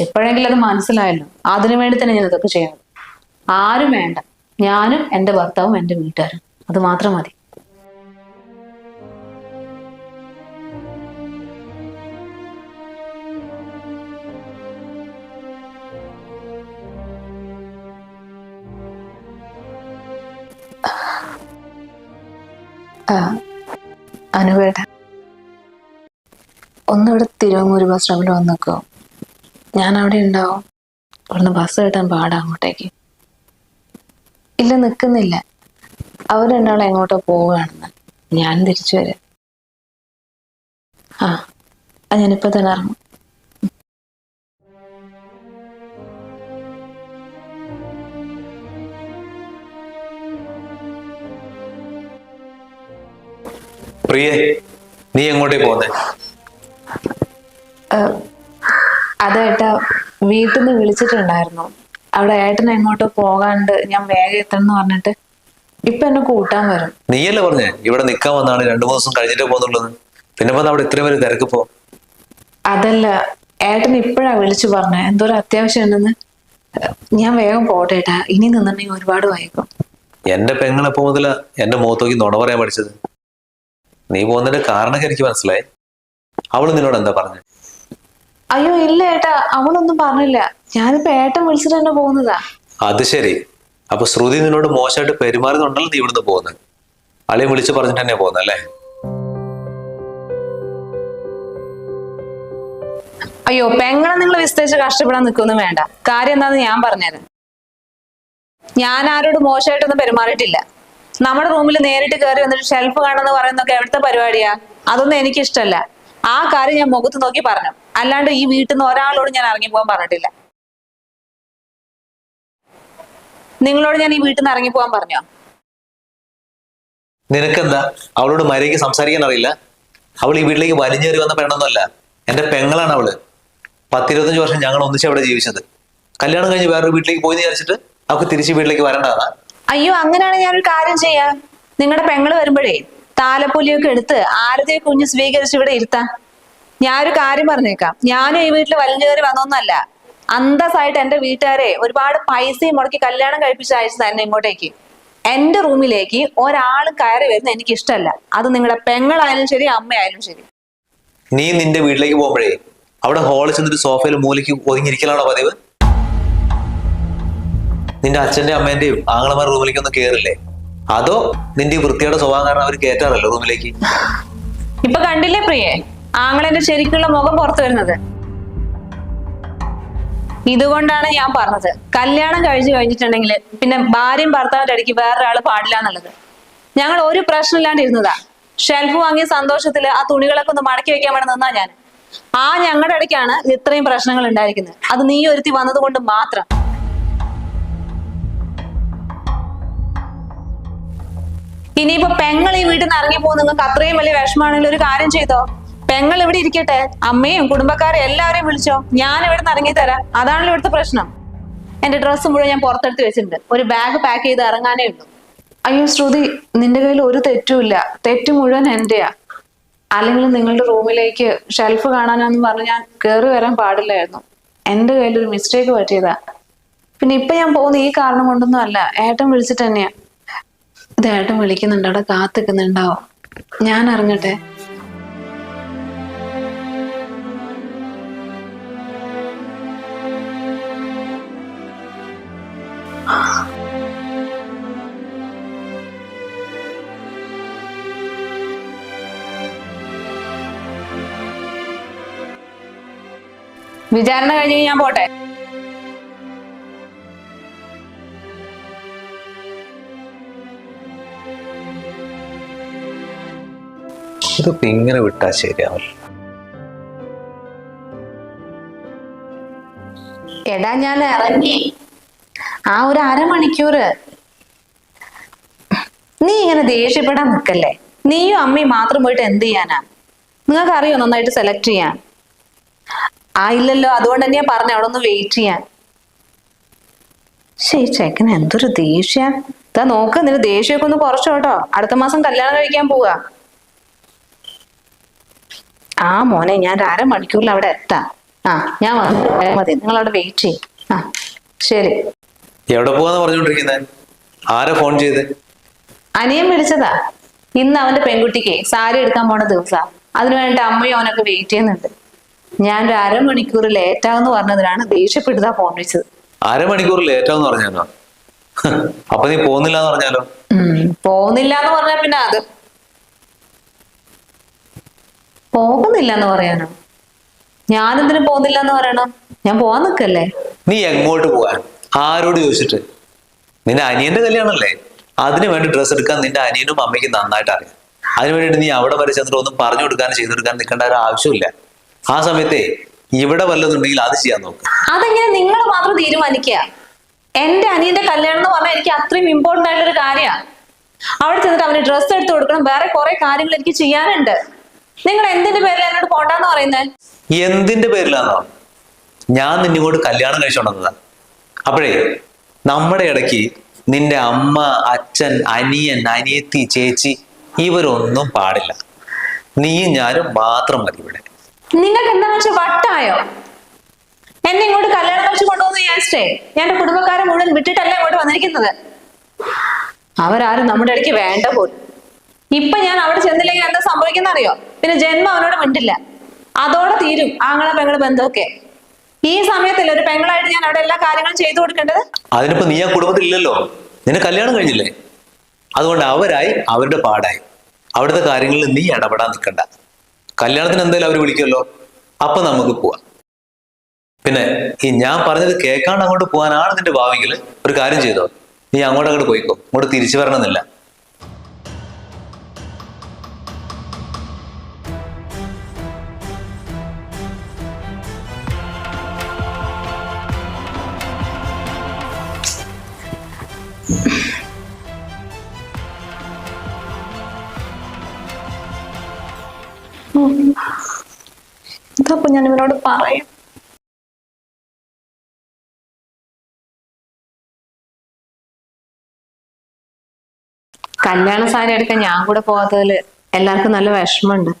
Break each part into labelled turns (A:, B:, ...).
A: എപ്പോഴെങ്കിലും അത് മനസ്സിലായല്ലോ. അതിനു വേണ്ടി തന്നെ ഞാൻ ഇതൊക്കെ ചെയ്യണം. ആരും വേണ്ട. ഞാനും എന്റെ ഭർത്താവും എന്റെ വീട്ടുകാരും. അത് മാത്രം മതി. അനുവേട്ട ഒന്നിവിടെ തിരുവങ്ങൂര് ബസ് സ്റ്റോപ്പിൽ വന്ന് നിൽക്കുമോ ഞാൻ അവിടെ ഉണ്ടാവും. ഇവിടുന്ന് ബസ് കിട്ടാൻ പാടാ അങ്ങോട്ടേക്ക്. ഇല്ല നിൽക്കുന്നില്ല അവർ രണ്ടാളും എങ്ങോട്ടോ പോവുകയാണെന്ന്. ഞാൻ തിരിച്ചു വരാം. ആ അത് ഞാനിപ്പോ തന്നെ ഇറങ്ങും.
B: പ്രിയേ നീ എങ്ങോട്ടേ പോകുന്നേ
A: ഏട്ടാ വീട്ടിൽ നിന്ന് വിളിച്ചിട്ടുണ്ടായിരുന്നു. അവിടെ ഏട്ടൻ എങ്ങോട്ടോ പോകാണ്ട് ഞാൻ വേഗം എത്തണം എന്ന് പറഞ്ഞിട്ട് ഇപ്പൊ എന്നെ കൂട്ടാൻ വരും.
B: നീയല്ലേ പറഞ്ഞേ? ഇവിടെ നിക്കാൻ വന്നാണ് രണ്ടു മൂന്ന് ദിവസം കഴിഞ്ഞിട്ടേ പോകുന്നുള്ളത് പിന്നെ അവിടെ ഇത്രയും പേര് തിരക്ക് പോ
A: അതല്ല ഏട്ടൻ ഇപ്പോഴാ വിളിച്ചു പറഞ്ഞ. എന്തോ ഒരു അത്യാവശ്യം ഉണ്ടെന്ന്. ഞാൻ വേഗം പോട്ടെ ഏട്ടാ. ഇനി നിന്നിട്ടുണ്ടെങ്കിൽ ഒരുപാട് വായിക്കും
B: എന്റെ പെങ്ങളെപ്പോ പോകുന്നില്ല എന്റെ മുഖത്തോക്കി നുണ പറയാൻ പഠിച്ചത്? നീ പോകുന്നതിന്റെ കാരണമൊക്കെ എനിക്ക് മനസ്സിലായി. അവൾ നിന്നോട് എന്താ പറഞ്ഞു?
A: അയ്യോ ഇല്ല ഏട്ടാ അവളൊന്നും പറഞ്ഞില്ല. ഞാനിപ്പോ ഏട്ടൻ വിളിച്ചിട്ട് തന്നെ പോകുന്നതാ.
B: അത് ശരി. അപ്പൊ ശ്രുതി നിന്നോട് മോശമായിട്ട് പെരുമാറുന്നുണ്ടല്ലോ നീ ഇവിടുന്ന് പോകുന്നത് അളിയെ വിളിച്ചു പറഞ്ഞിട്ട് തന്നെ പോകുന്നല്ലേ അല്ലേ?
A: അയ്യോ പെങ്ങളെ നിങ്ങൾ വിസ്തരിച്ച് കഷ്ടപ്പെടാൻ നിൽക്കൊന്നും വേണ്ട. കാര്യം എന്താന്ന് ഞാൻ പറഞ്ഞുതരാം ഞാൻ ആരോട് മോശമായിട്ടൊന്നും പെരുമാറിയിട്ടില്ല. നമ്മുടെ റൂമിൽ നേരിട്ട് കയറി വന്നിട്ട് ഷെൽഫ് കാണുമെന്ന് പറയുന്നൊക്കെ എവിടുത്തെ പരിപാടിയാ? അതൊന്നും എനിക്കിഷ്ടല്ല. ആ കാര്യം ഞാൻ മുഖത്ത് നോക്കി പറഞ്ഞു. അല്ലാണ്ട് ഈ വീട്ടിൽ നിന്ന് ഒരാളോട് ഞാൻ ഇറങ്ങി പോകാൻ പറഞ്ഞിട്ടില്ല. നിങ്ങളോട് ഞാൻ ഈ വീട്ടിൽ നിന്ന് ഇറങ്ങി പോകാൻ പറഞ്ഞോ?
B: നിനക്കെന്താ? അവളോട് മര്യാദയ്ക്ക് സംസാരിക്കാൻ അറിയില്ല? അവൾ ഈ വീട്ടിലേക്ക് വലിഞ്ഞേറി വന്ന പെണ്ണൊന്നുമല്ല. എന്റെ പെങ്ങളാണ് അവൾ. പത്തിരുപത്തഞ്ച് വർഷം ഞങ്ങൾ ഒന്നിച്ച് അവിടെ ജീവിച്ചത്. കല്യാണം കഴിഞ്ഞ് വേറൊരു വീട്ടിലേക്ക് പോയി വിചാരിച്ചിട്ട് അവൾക്ക് തിരിച്ച് വീട്ടിലേക്ക് വരേണ്ടതാണ്
A: അയ്യോ അങ്ങനെയാണ് ഞാനൊരു കാര്യം ചെയ്യാം. നിങ്ങളുടെ പെങ്ങൾ വരുമ്പോഴേ താലപ്പൊലിയൊക്കെ എടുത്ത് ആരതെ കുഞ്ഞ് സ്വീകരിച്ച് ഇവിടെ ഇരുത്താം. ഞാനൊരു കാര്യം പറഞ്ഞേക്കാം. ഞാനും ഈ വീട്ടിൽ വലിഞ്ഞു കയറി വന്നൊന്നല്ല. അന്തസ്സായിട്ട് എന്റെ വീട്ടുകാരെ ഒരുപാട് പൈസയും മുടക്കി കല്യാണം കഴിപ്പിച്ച് അയച്ചു തന്നെ ഇങ്ങോട്ടേക്ക്. എന്റെ റൂമിലേക്ക് ഒരാൾ കയറി വരുന്ന എനിക്ക് ഇഷ്ടമല്ല അത് നിങ്ങളുടെ പെങ്ങളായാലും ശരി അമ്മയായാലും ശരി.
B: നീ നിന്റെ വീട്ടിലേക്ക് പോകുമ്പോഴേ അവിടെ ഹോളിൽ ചെന്നിട്ട് സോഫയിൽ മൂലയ്ക്ക് ഒതുങ്ങിയിരിക്കലാണോ പതിവ്? നിന്റെ അച്ഛന്റെ അമ്മേന്റെയും ആങ്ങളമാരുടെ റൂമിലേക്ക് ഒന്നും കയറില്ലേ അതോ നിന്റെ വൃത്തിയുടെ സ്വഭാവം കാരണം അവർ കയറ്റാറല്ലോ റൂമിലേക്ക്?
A: ഇപ്പൊ കണ്ടില്ലേ പ്രിയേ? ആങ്ങളെന്റെ ശരിക്കുള്ള മുഖം പുറത്തു വരുന്നത്. ഇതുകൊണ്ടാണ് ഞാൻ പറഞ്ഞത്. കല്യാണം കഴിച്ചു കഴിഞ്ഞിട്ടുണ്ടെങ്കിൽ പിന്നെ ഭാര്യയും ഭർത്താവിന്റെ ഇടയ്ക്ക് വേറൊരാൾ പാടില്ല എന്നുള്ളത്. ഞങ്ങൾ ഒരു പ്രശ്നമില്ലാണ്ട് ഇരുന്നതാ. ഷെൽഫ് വാങ്ങിയ സന്തോഷത്തിൽ ആ തുണികളൊക്കെ ഒന്ന് മടക്കി വെക്കാൻ വേണ്ടി നിന്നാ ഞാൻ. ആ ഞങ്ങളുടെ ഇടയ്ക്കാണ് ഇത്രയും പ്രശ്നങ്ങൾ ഉണ്ടായിരിക്കുന്നത്. അത് നീ ഒരുത്തി വന്നത് കൊണ്ട് മാത്രം. ഇനിയിപ്പോ പെങ്ങൾ ഈ വീട്ടിൽ നിന്ന് ഇറങ്ങി പോകുന്ന നിങ്ങൾക്ക് അത്രയും വലിയ വിഷമാണെങ്കിൽ ഒരു കാര്യം ചെയ്തോ? പെങ്ങൾ ഇവിടെ ഇരിക്കട്ടെ? അമ്മയും കുടുംബക്കാരും എല്ലാവരെയും വിളിച്ചോ. ഞാൻ ഇവിടെ നിന്ന് ഇറങ്ങി തരാം. അതാണല്ലോ ഇവിടുത്തെ പ്രശ്നം. എന്റെ ഡ്രസ്സ് മുഴുവൻ ഞാൻ പുറത്തെടുത്ത് വെച്ചിട്ടുണ്ട്. ഒരു ബാഗ് പാക്ക് ചെയ്ത് ഇറങ്ങാനേ ഉള്ളൂ. അയ്യോ ശ്രുതി നിന്റെ കയ്യിൽ ഒരു തെറ്റുമില്ല തെറ്റ് മുഴുവൻ എന്റെയാ. അല്ലെങ്കിൽ നിങ്ങളുടെ റൂമിലേക്ക് ഷെൽഫ് കാണാനാന്ന് പറഞ്ഞ് ഞാൻ കയറി വരാൻ പാടില്ലായിരുന്നു. എന്റെ കയ്യിൽ ഒരു മിസ്റ്റേക്ക് പറ്റിയതാ. പിന്നെ ഇപ്പൊ ഞാൻ പോകുന്ന ഈ കാരണം കൊണ്ടൊന്നും അല്ല. ഏട്ടൻ വിളിച്ചിട്ട് തന്നെയാ. ഇത് ഏട്ടൻ വിളിക്കുന്നുണ്ട്. അവിടെ കാത്തിക്കുന്നുണ്ടാവും. ഞാൻ ഇറങ്ങട്ടെ. വിചാരണ കഴിഞ്ഞ് ഞാൻ പോട്ടെ.
B: ഇതിപ്പോ ഇങ്ങനെ വിട്ടാ ശരിയാവില്ല.
A: എടാ ഞാൻ ഇറങ്ങി. ആ ഒരു അരമണിക്കൂറ്. നീ ഇങ്ങനെ ദേഷ്യപ്പെടാൻ നിൽക്കല്ലേ? നീയും അമ്മയും മാത്രം പോയിട്ട് എന്ത് ചെയ്യാനാ? നിങ്ങൾക്ക് അറിയോ നന്നായിട്ട് സെലക്ട് ചെയ്യാൻ. ആ ഇല്ലല്ലോ. അതുകൊണ്ട് തന്നെയാ പറഞ്ഞ അവിടെ ഒന്ന് വെയിറ്റ് ചെയ്യാൻ. ശരി ചേക്കൻ എന്തൊരു ദേഷ്യ. ഇതാ നോക്ക് നിന്റെ ദേഷ്യമൊക്കെ ഒന്ന് കുറച്ചോ കേട്ടോ. അടുത്ത മാസം കല്യാണം കഴിക്കാൻ പോവാ. ആ മോനെ ഞാൻ അര അരമണിക്കൂറിൽ അവിടെ എത്താം. ആ ഞാൻ മതി നിങ്ങൾ അവിടെ വെയിറ്റ് ചെയ്യും. ആ ശരി.
B: എവിടെ പോവാന്ന് പറഞ്ഞോണ്ടിരിക്കുന്ന? ആരാ ഫോൺ ചെയ്ത്?
A: അനിയൻ വിളിച്ചതാ. ഇന്ന് അവന്റെ പെൺകുട്ടിക്ക് സാരി എടുക്കാൻ പോണ ദിവസാ. അതിനു വേണ്ടി അമ്മയും അവനൊക്കെ വെയിറ്റ് ചെയ്യുന്നുണ്ട്. ഞാൻ ഒരു അരമണിക്കൂർ ലേറ്റാന്ന് പറഞ്ഞതിനാണ് ദേഷ്യപ്പെട്ടതാ ഫോൺ വിളിച്ചത്.
B: അരമണിക്കൂർ ലേറ്റാന്ന് പറഞ്ഞാലോ? അപ്പൊ നീ പോകുന്നില്ല എന്ന് പറഞ്ഞാലോ?
A: പോകുന്നില്ല എന്ന് പറഞ്ഞാ പിന്നെ അത്. പോകുന്നില്ല എന്ന് പറയാനോ? ഞാനെന്തിനു പോകുന്നില്ല എന്ന് പറയണം? ഞാൻ പോവാൻ നിക്കല്ലേ
B: നീ എങ്ങോട്ട് പോവാൻ ആരോട് ചോദിച്ചിട്ട്? നിന്റെ അനിയന്റെ കല്യാണല്ലേ? അതിനു വേണ്ടി ഡ്രസ്സ് എടുക്കാൻ നിന്റെ അനിയനും അമ്മയ്ക്കും നന്നായിട്ട് അറിയാം അതിനു വേണ്ടിയിട്ട് നീ അവിടെ വരെ ചെന്നിട്ട് ഒന്നും പറഞ്ഞു കൊടുക്കാനും ചെയ്തു കൊടുക്കാനും നിൽക്കേണ്ട ഒരു ആവശ്യമില്ല ആ സമയത്തെ ഇവിടെ വല്ലതുണ്ടെങ്കിൽ അത് ചെയ്യാൻ നോക്ക്.
A: അതെങ്ങനെ നിങ്ങൾ മാത്രം തീരുമാനിക്കുക എന്റെ അനിയന്റെ കല്യാണം എന്ന് പറഞ്ഞാൽ എനിക്ക് അത്രയും ഇമ്പോർട്ടന്റ് ആയിട്ടൊരു കാര്യമാണ് അവിടെ ചെന്നിട്ട് അവന് ഡ്രസ്സ് എടുത്തു കൊടുക്കണം. വേറെ കുറെ കാര്യങ്ങൾ എനിക്ക് ചെയ്യാനുണ്ട്. നിങ്ങൾ എന്തിന്റെ പേരിൽ എന്നോട് പോണ്ടെന്ന് പറയുന്നത്
B: എന്തിന്റെ പേരിലാണോ ഞാൻ നിന്നിങ്ങോട്ട് കല്യാണം കഴിച്ചോണ്ടെന്നതാ അപ്പോഴേ നമ്മുടെ ഇടയ്ക്ക് നിന്റെ അമ്മ അച്ഛൻ അനിയൻ അനിയത്തി ചേച്ചി ഇവരൊന്നും പാടില്ല. നീയും ഞാനും മാത്രം മതി ഇവിടെ.
A: നിങ്ങൾക്ക് എന്താ വെച്ചാൽ വട്ടായോ? എന്നെ ഇങ്ങോട്ട് കല്യാണം കഴിച്ച് കൊണ്ടുവന്ന് വിചാരിച്ചേ ഞാൻ കുടുംബക്കാരെ മുഴുവൻ വിട്ടിട്ടല്ല ഇങ്ങോട്ട് വന്നിരിക്കുന്നത്? അവരാരും നമ്മുടെ ഇടയ്ക്ക് വേണ്ട പോലും. ഇപ്പൊ ഞാൻ അവിടെ ചെന്നില്ലെങ്കിൽ എന്താ സംഭവിക്കുന്ന അറിയോ പിന്നെ ജന്മം അവനോട് മിണ്ടില്ല. അതോടെ തീരും ആങ്ങളെ പെങ്ങളെ ബന്ധമൊക്കെ. ഈ സമയത്തല്ലേ ഒരു പെങ്ങളായിട്ട് ഞാൻ അവിടെ എല്ലാ കാര്യങ്ങളും ചെയ്തു കൊടുക്കേണ്ടത്?
B: അതിനിപ്പോ നീ ആ കുടുംബത്തിലില്ലല്ലോ. നിന്നെ കല്യാണം കഴിഞ്ഞില്ലേ? അതുകൊണ്ട് അവരായി അവരുടെ പാടായി. അവിടുത്തെ കാര്യങ്ങളിൽ നീ ഇടപെടാൻ നിൽക്കണ്ട. കല്യാണത്തിന് എന്തായാലും അവർ വിളിക്കുമല്ലോ? അപ്പൊ നമുക്ക് പോവാം. പിന്നെ ഈ ഞാൻ പറഞ്ഞത് കേൾക്കാണ്ട് അങ്ങോട്ട് പോകാനാണ് നിന്റെ ഭാവിയിൽ ഒരു കാര്യം ചെയ്തോ? നീ അങ്ങോട്ട് അങ്ങോട്ട് പോയിക്കോ. അങ്ങോട്ട് തിരിച്ചു വരണമെന്നില്ല.
A: ഇതപ്പൊ ഞാൻ ഇവനോട് പറയും. കല്യാണ സാരി എടുക്കാൻ ഞാൻ കൂടെ പോകാത്തതിൽ എല്ലാവർക്കും നല്ല വിഷമമുണ്ട്.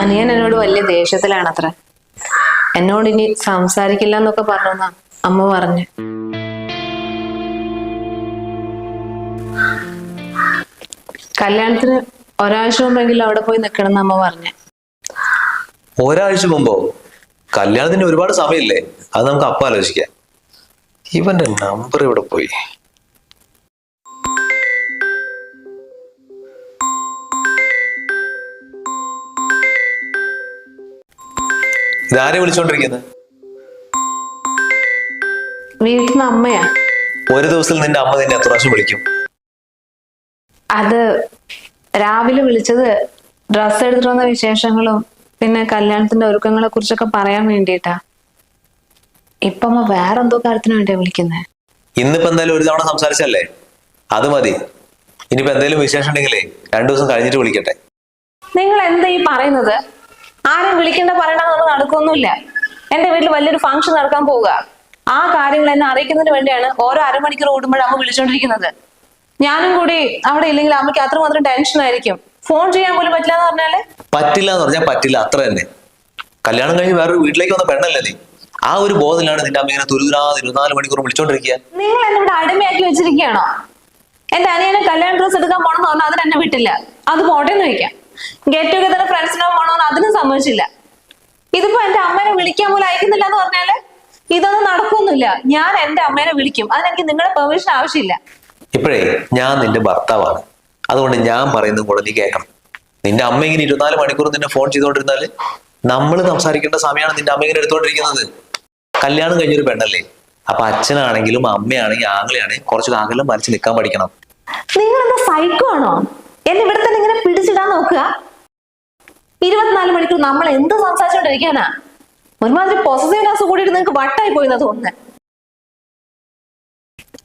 A: അനിയൻ എന്നോട് വലിയ ദേഷ്യത്തിലാണത്ര. എന്നോട് ഇനി സംസാരിക്കില്ല എന്നൊക്കെ പറഞ്ഞെന്നാ അമ്മ പറഞ്ഞു. കല്യാണത്തിന് ഒരാഴ്ച മുമ്പെങ്കിലും അവിടെ പോയി നിൽക്കണം എന്ന് അമ്മ പറഞ്ഞു.
B: ഒരാഴ്ച മുമ്പോ? കല്യാണത്തിന് ഒരുപാട് സമയമില്ലേ? അത് നമുക്ക് അപ്പം ആലോചിക്കാം. ഇവന്റെ നമ്പർ ഇവിടെ പോയി. ഇതാരെ വിളിച്ചോണ്ടിരിക്കുന്നത്
A: വീട്ടിൽ നിന്ന് അമ്മയാ.
B: ഒരു ദിവസത്തിൽ നിന്റെ അമ്മ നിന്നെ എത്ര പ്രാവശ്യം വിളിക്കും?
A: അത് രാവിലെ വിളിച്ചത് ഡ്രസ്സ് എടുത്തിട്ട് വന്ന വിശേഷങ്ങളും പിന്നെ കല്യാണത്തിന്റെ ഒരുക്കങ്ങളെ കുറിച്ചൊക്കെ പറയാൻ വേണ്ടിയിട്ടാ. ഇപ്പൊ അമ്മ വേറെന്തോ കാര്യത്തിന് വേണ്ടിയാ വിളിക്കുന്നത്
B: ഇന്നിപ്പോ എന്തായാലും ഒരു തവണ സംസാരിച്ചല്ലേ? അത് മതി. ഇനിയിപ്പോ എന്തെങ്കിലും വിശേഷം ഉണ്ടെങ്കിലേ രണ്ടു ദിവസം കഴിഞ്ഞിട്ട് വിളിക്കട്ടെ.
A: നിങ്ങൾ എന്താ ഈ പറയുന്നത്? ആരും വിളിക്കേണ്ട പറയണമെന്നൊന്നും നടക്കൊന്നുമില്ല. എന്റെ വീട്ടിൽ വലിയൊരു ഫംഗ്ഷൻ നടക്കാൻ പോവുക. ആ കാര്യങ്ങൾ എന്നെ അറിയിക്കുന്നതിന് വേണ്ടിയാണ് ഓരോ അരമണിക്കൂർ ഓടുമ്പോൾ അമ്മ വിളിച്ചോണ്ടിരിക്കുന്നത്. ഞാനും കൂടി അവിടെ ഇല്ലെങ്കിൽ അമ്മയ്ക്ക് അത്രമാത്രം ടെൻഷൻ ആയിരിക്കും. ഫോൺ ചെയ്യാൻ പോലും പറ്റില്ല എന്ന് പറഞ്ഞാൽ?
B: പറ്റില്ല എന്ന് പറഞ്ഞാൽ പറ്റില്ല അത്ര തന്നെ. കല്യാണം കഴിഞ്ഞ് വേറൊരു വീട്ടിലേക്ക് വന്ന പെണ്ണല്ലേ നീ? ആ ഒരു ബോധത്തിലാണ് നിന്റെ അമ്മ ഇങ്ങനെ തുരുതുരാതെ ഇരുപത്തിനാല് മണിക്കൂർ വിളിച്ചോണ്ടിരിക്കുക
A: നിങ്ങൾ എന്നെ ഇവിടെ അടിമയാക്കി വെച്ചിരിക്കുകയാണോ? എന്റെ അനിയനെ കല്യാണ ഡ്രസ് എടുക്കാൻ പോണെന്ന് പറഞ്ഞാൽ അതിന് എന്നെ വിട്ടില്ല. അത് പോട്ടെ എന്ന് ചോദിക്കാം. ഗെറ്റ് ടുഗദർ ഫ്രണ്ട്സിനോ പോണോന്ന് അതിനും സമ്മതിച്ചില്ല. ഇതിപ്പോ എന്റെ അമ്മേനെ വിളിക്കാൻ പോലും അയക്കുന്നില്ല എന്ന് പറഞ്ഞാൽ? ഇതൊന്നും നടക്കൊന്നുമില്ല ഞാൻ എന്റെ അമ്മേനെ വിളിക്കും. അതിനെനിക്ക് നിങ്ങളുടെ പെർമിഷൻ ആവശ്യമില്ല.
B: ഇപ്പോഴേ ഞാൻ നിന്റെ ഭർത്താവാണ്. അതുകൊണ്ട് ഞാൻ പറയുന്നത് കൂടെ നീ കേൾക്കണം. നിന്റെ അമ്മ ഇങ്ങനെ ഇരുപത്തിനാല് മണിക്കൂർ നിന്നെ ഫോൺ ചെയ്തുകൊണ്ടിരുന്നാൽ നമ്മൾ സംസാരിക്കേണ്ട സമയമാണ് നിന്റെ അമ്മ ഇങ്ങനെ എടുത്തുകൊണ്ടിരിക്കുന്നത്. കല്യാണം കഴിഞ്ഞൊരു പെണ്ണല്ലേ? അപ്പൊ അച്ഛനാണെങ്കിലും അമ്മയാണെങ്കിലും ആങ്ങളെയാണെങ്കിൽ കുറച്ച് ആകലം വലിച്ചു നിൽക്കാൻ പഠിക്കണം.
A: നിങ്ങൾ സൈക്കോ ആണോ? എന്നെ ഇവിടെ തന്നെ ഇങ്ങനെ പിടിച്ചിടാൻ നോക്കുക. ഇരുപത്തിനാല് മണിക്കൂർ നമ്മൾ എന്ത് സംസാരിച്ചോണ്ടിരിക്കാനാ ഒരുമാതിരി പോസസീവ്നെസ് കൂടി നിങ്ങൾക്ക് വട്ടായി പോയിന്നാ തോന്നുന്നത്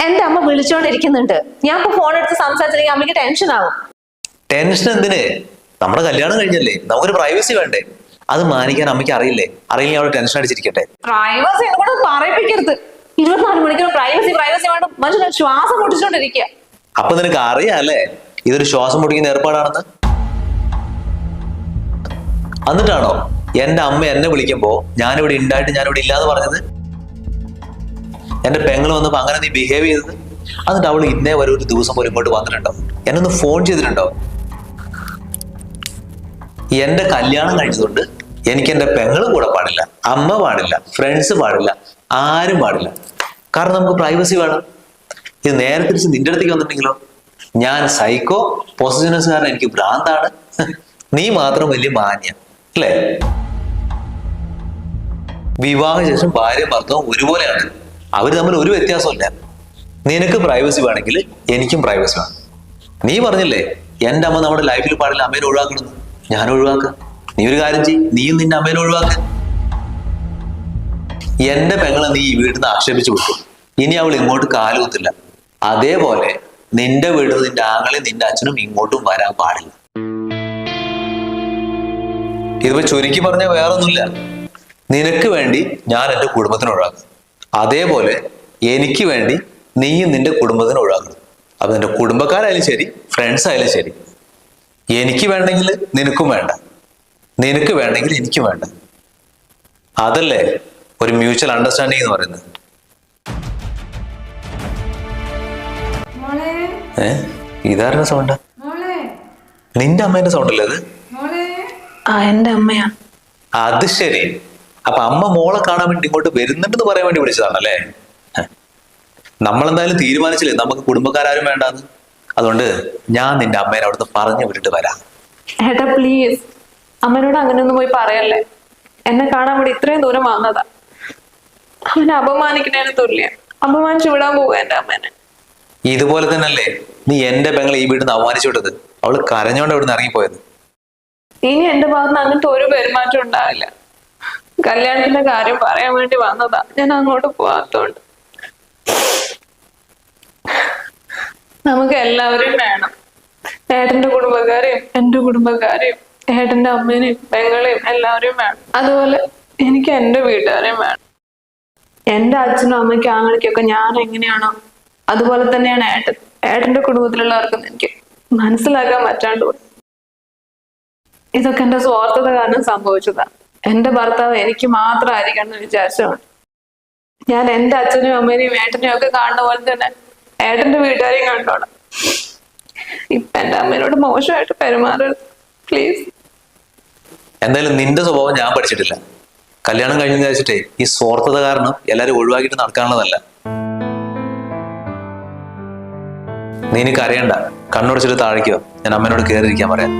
A: എന്റെ അമ്മ വിളിച്ചോണ്ടിരിക്കുന്നുണ്ട്. ഞാൻ ഇപ്പൊ ഫോൺ എടുത്ത് സംസാരിച്ചില്ലെങ്കിൽ അമ്മയ്ക്ക് ടെൻഷൻ ആവും.
B: ടെൻഷൻ എന്തിന്? നമ്മുടെ കല്യാണം കഴിഞ്ഞല്ലേ? നമുക്കൊരു പ്രൈവസി വേണ്ടേ? അത് മാനിക്കാൻ അമ്മയ്ക്ക് അറിയില്ലേ? അറിയില്ല അവൾ ടെൻഷൻ അടിച്ചിരിക്കട്ടെ.
A: പ്രൈവസി കൂടെ പറയിപ്പിക്കരുത്. ഇരുപത്തിനാല് മണിക്കൂർ പ്രൈവസി പ്രൈവസി വേണ്ട. മനുഷ്യൻ ശ്വാസം മുട്ടിച്ചോണ്ടിരിക്കുക
B: അപ്പൊ നിനക്ക് അറിയാല്ലേ ഇതൊരു ശ്വാസം മുടിക്കുന്ന ഏർപ്പാടാണെന്ന്. എന്നിട്ടാണോ? എന്റെ അമ്മ എന്നെ വിളിക്കുമ്പോ ഞാനിവിടെ ഉണ്ടായിട്ട് ഞാനിവിടെ ഇല്ലാന്ന് പറഞ്ഞത്? എന്റെ പെങ്ങൾ വന്നപ്പോൾ അങ്ങനെ നീ ബിഹേവ് ചെയ്തത്? എന്നിട്ട് അവൾ ഇന്നേ വരെ ഒരു ദിവസം പോലും ഇങ്ങോട്ട് വന്നിട്ടുണ്ടോ? എന്നൊന്ന് ഫോൺ ചെയ്തിട്ടുണ്ടോ? എന്റെ കല്യാണം കഴിഞ്ഞതുകൊണ്ട് എനിക്ക് എന്റെ പെങ്ങൾ കൂടെ പാടില്ല അമ്മ പാടില്ല ഫ്രണ്ട്സ് പാടില്ല ആരും പാടില്ല. കാരണം നമുക്ക് പ്രൈവസി വേണം. ഇത് നേരെ തിരിച്ച് നിന്റെ അടുത്തേക്ക് വന്നിട്ടുണ്ടെങ്കിലോ? ഞാൻ സൈക്കോ പൊസിഷനസ്കാരൻ എനിക്ക് ഭ്രാന്താണ്. നീ മാത്രം വലിയ മാന്യ അല്ലേ? വിവാഹശേഷം ഭാര്യ ഭർത്താവും ഒരുപോലെയാണ്. അവർ തമ്മിൽ ഒരു വ്യത്യാസമില്ല നിനക്ക് പ്രൈവസി വേണമെങ്കിൽ എനിക്കും പ്രൈവസി വേണം. നീ പറഞ്ഞില്ലേ എന്റെ അമ്മ നമ്മുടെ ലൈഫിൽ പാടില്ല അമ്മേനെ ഒഴിവാക്കണമെന്ന് ഞാൻ ഒഴിവാക്ക. നീ ഒരു കാര്യം ചെയ്യും നീയും നിന്റെ അമ്മേനെ ഒഴിവാക്ക. എന്റെ പെങ്ങളെ നീ ഈ വീട്ടിൽ നിന്ന് ആക്ഷേപിച്ചു വിട്ടു ഇനി അവൾ ഇങ്ങോട്ട് കാലുകുത്തില്ല അതേപോലെ നിന്റെ വീട്ടിൽ നിന്റെ ആങ്ങളെയും നിന്റെ അച്ഛനും ഇങ്ങോട്ടും വരാൻ പാടില്ല. ഇതിപ്പോ ചുരുക്കി പറഞ്ഞ വേറൊന്നുമില്ല. നിനക്ക് വേണ്ടി ഞാൻ എന്റെ കുടുംബത്തിന് ഒഴിവാക്കും. അതേപോലെ എനിക്ക് വേണ്ടി നീയും നിന്റെ കുടുംബത്തിന് ഒഴിവാക്കണം. അപ്പൊ നിന്റെ കുടുംബക്കാരായാലും ശരി ഫ്രണ്ട്സ് ആയാലും ശരി. എനിക്ക് വേണ്ടെങ്കിൽ നിനക്കും വേണ്ട. നിനക്ക് വേണ്ടെങ്കിൽ എനിക്കും വേണ്ട. അതല്ലേ ഒരു മ്യൂച്വൽ അണ്ടർസ്റ്റാൻഡിങ് എന്ന് പറയുന്നത്? ഏ? ഇതാരുടെ സൗണ്ട് നിന്റെ അമ്മേന്റെ സൗണ്ട് അല്ലേ അത്?
A: എന്റെ അമ്മയാ.
B: അത് ശരി. അപ്പൊ അമ്മ മോളെ കാണാൻ വേണ്ടി ഇങ്ങോട്ട് വരുന്നുണ്ടെന്ന് പറയാൻ വേണ്ടി വിളിച്ചതാണല്ലേ. നമ്മളെന്തായാലും തീരുമാനിച്ചില്ലേ? നമുക്ക് കുടുംബക്കാരും വേണ്ടാന്ന്. അതുകൊണ്ട് ഞാൻ നിന്റെ അമ്മേനെ അവിടുന്ന് പറഞ്ഞു വിട്ടിട്ട് വരാം.
A: ഏട്ടാ പ്ലീസ് അമ്മനോട് അങ്ങനെ ഒന്നും പോയി പറയല്ലേ? എന്നെ കാണാൻ വേണ്ടി ഇത്രയും ദൂരം വന്നതാ. അവനെ അപമാനിക്കുന്നതിന് തുല്യ. അപമാനിച്ചു വിടാൻ പോവുക എന്റെ അമ്മേനെ.
B: ഇതുപോലെ തന്നെയല്ലേ? നീ എന്റെ പെങ്ങളെ ഈ വീട്ടിൽ നിന്ന് അപമാനിച്ചു വിട്ടത്. അവൾ കരഞ്ഞോണ്ട് അവിടുന്ന് ഇറങ്ങിപ്പോയത്.
A: ഇനി എന്റെ ഭാഗത്ത് അങ്ങനത്തെ ഒരു പെരുമാറ്റം ഉണ്ടാവില്ല. കല്യാണത്തിന്റെ കാര്യം പറയാൻ വേണ്ടി വന്നതാ. ഞാൻ അങ്ങോട്ട് പോവാത്തോണ്ട്. നമുക്ക് എല്ലാവരെയും വേണം. ഏട്ടന്റെ കുടുംബക്കാരെയും എന്റെ കുടുംബക്കാരെയും ഏട്ടന്റെ അമ്മേനെയും പെങ്ങളെയും എല്ലാവരെയും വേണം. അതുപോലെ എനിക്ക് എന്റെ വീട്ടുകാരെയും വേണം. എന്റെ അച്ഛനും അമ്മയ്ക്കും ആങ്ങളിക്കൊക്കെ ഞാൻ എങ്ങനെയാണോ അതുപോലെ തന്നെയാണ് ഏട്ടൻ ഏട്ടന്റെ കുടുംബത്തിലുള്ളവർക്കും എനിക്ക് മനസ്സിലാക്കാൻ പറ്റാണ്ട് ഇതൊക്കെ എന്റെ സ്വാർത്ഥത കാരണം സംഭവിച്ചതാ. എന്റെ ഭർത്താവ് എനിക്ക് മാത്രമായിരിക്കണം എന്ന് വിചാരിച്ചതുകൊണ്ട് ഞാൻ എന്റെ അച്ഛനും അമ്മേനെയും ഏട്ടനെയും ഒക്കെ കാണുന്ന പോലെ തന്നെ ഏട്ടന്റെ വീട്ടുകാരെയും കണ്ടോളാം. ഇപ്പൊ എന്റെ അമ്മേനോട് മോശമായിട്ട് പെരുമാറരുത്. പ്ലീസ്
B: എന്തായാലും നിന്റെ സ്വഭാവം ഞാൻ പഠിച്ചിട്ടില്ല. കല്യാണം കഴിഞ്ഞു വെച്ചിട്ടേ ഈ സ്വാർത്ഥത കാരണം എല്ലാരും ഒഴിവാക്കിയിട്ട് നടക്കാനുള്ളതല്ല. നീ എനിക്ക് അറിയണ്ട കണ്ണുടച്ചിട്ട് താഴേക്കോ ഞാൻ അമ്മേനോട് കയറിയിരിക്കാൻ പറയാം.